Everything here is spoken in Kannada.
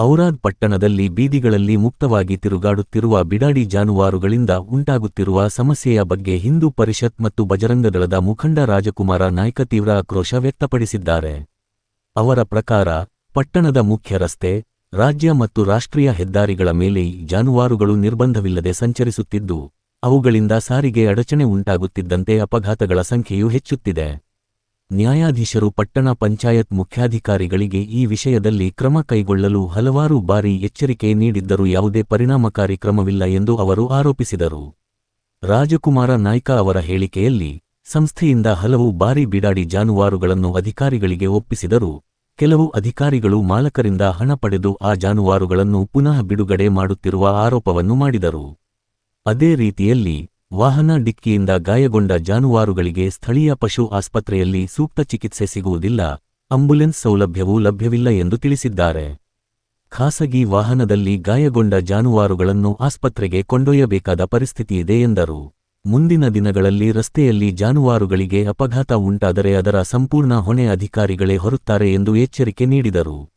ಔರಾದ್ ಪಟ್ಟಣದಲ್ಲಿ ಬೀದಿಗಳಲ್ಲಿ ಮುಕ್ತವಾಗಿ ತಿರುಗಾಡುತ್ತಿರುವ ಬಿಡಾಡಿ ಜಾನುವಾರುಗಳಿಂದ ಉಂಟಾಗುತ್ತಿರುವ ಸಮಸ್ಯೆಯ ಬಗ್ಗೆ ಹಿಂದೂ ಪರಿಷತ್ ಮತ್ತು ಬಜರಂಗದಳದ ಮುಖಂಡ ರಾಜಕುಮಾರ ನಾಯ್ಕ ತೀವ್ರ ಆಕ್ರೋಶ ವ್ಯಕ್ತಪಡಿಸಿದ್ದಾರೆ. ಅವರ ಪ್ರಕಾರ, ಪಟ್ಟಣದ ಮುಖ್ಯ ರಸ್ತೆ, ರಾಜ್ಯ ಮತ್ತು ರಾಷ್ಟ್ರೀಯ ಹೆದ್ದಾರಿಗಳ ಮೇಲೆ ಜಾನುವಾರುಗಳು ನಿರ್ಬಂಧವಿಲ್ಲದೆ ಸಂಚರಿಸುತ್ತಿದ್ದು, ಅವುಗಳಿಂದ ಸಾರಿಗೆ ಅಡಚಣೆ ಉಂಟಾಗುತ್ತಿದ್ದಂತೆ ಅಪಘಾತಗಳ ಸಂಖ್ಯೆಯೂ ಹೆಚ್ಚುತ್ತಿದೆ. ನ್ಯಾಯಾಧೀಶರು ಪಟ್ಟಣ ಪಂಚಾಯತ್ ಮುಖ್ಯಾಧಿಕಾರಿಗಳಿಗೆ ಈ ವಿಷಯದಲ್ಲಿ ಕ್ರಮ ಕೈಗೊಳ್ಳಲು ಹಲವಾರು ಬಾರಿ ಎಚ್ಚರಿಕೆ ನೀಡಿದ್ದರೂ ಯಾವುದೇ ಪರಿಣಾಮಕಾರಿ ಕ್ರಮವಿಲ್ಲ ಎಂದು ಅವರು ಆರೋಪಿಸಿದರು. ರಾಜಕುಮಾರ ನಾಯ್ಕ ಅವರ ಹೇಳಿಕೆಯಲ್ಲಿ, ಸಂಸ್ಥೆಯಿಂದ ಹಲವು ಬಾರಿ ಬಿಡಾಡಿ ಜಾನುವಾರುಗಳನ್ನು ಅಧಿಕಾರಿಗಳಿಗೆ ಒಪ್ಪಿಸಿದರು, ಕೆಲವು ಅಧಿಕಾರಿಗಳು ಮಾಲಕರಿಂದ ಹಣ ಪಡೆದು ಆ ಜಾನುವಾರುಗಳನ್ನು ಪುನಃ ಬಿಡುಗಡೆ ಮಾಡುತ್ತಿರುವ ಆರೋಪವನ್ನು ಮಾಡಿದರು. ಅದೇ ರೀತಿಯಲ್ಲಿ ವಾಹನ ಡಿಕ್ಕಿಯಿಂದ ಗಾಯಗೊಂಡ ಜಾನುವಾರುಗಳಿಗೆ ಸ್ಥಳೀಯ ಪಶು ಆಸ್ಪತ್ರೆಯಲ್ಲಿ ಸೂಕ್ತ ಚಿಕಿತ್ಸೆ ಸಿಗುವುದಿಲ್ಲ, ಅಂಬುಲೆನ್ಸ್ ಸೌಲಭ್ಯವೂ ಲಭ್ಯವಿಲ್ಲ ಎಂದು ತಿಳಿಸಿದ್ದಾರೆ. ಖಾಸಗಿ ವಾಹನದಲ್ಲಿ ಗಾಯಗೊಂಡ ಜಾನುವಾರುಗಳನ್ನು ಆಸ್ಪತ್ರೆಗೆ ಕೊಂಡೊಯ್ಯಬೇಕಾದ ಪರಿಸ್ಥಿತಿಯಿದೆ ಎಂದರು. ಮುಂದಿನ ದಿನಗಳಲ್ಲಿ ರಸ್ತೆಯಲ್ಲಿ ಜಾನುವಾರುಗಳಿಗೆ ಅಪಘಾತ ಉಂಟಾದರೆ ಅದರ ಸಂಪೂರ್ಣ ಹೊಣೆ ಅಧಿಕಾರಿಗಳೇ ಹೊರುತ್ತಾರೆ ಎಂದು ಎಚ್ಚರಿಕೆ ನೀಡಿದರು.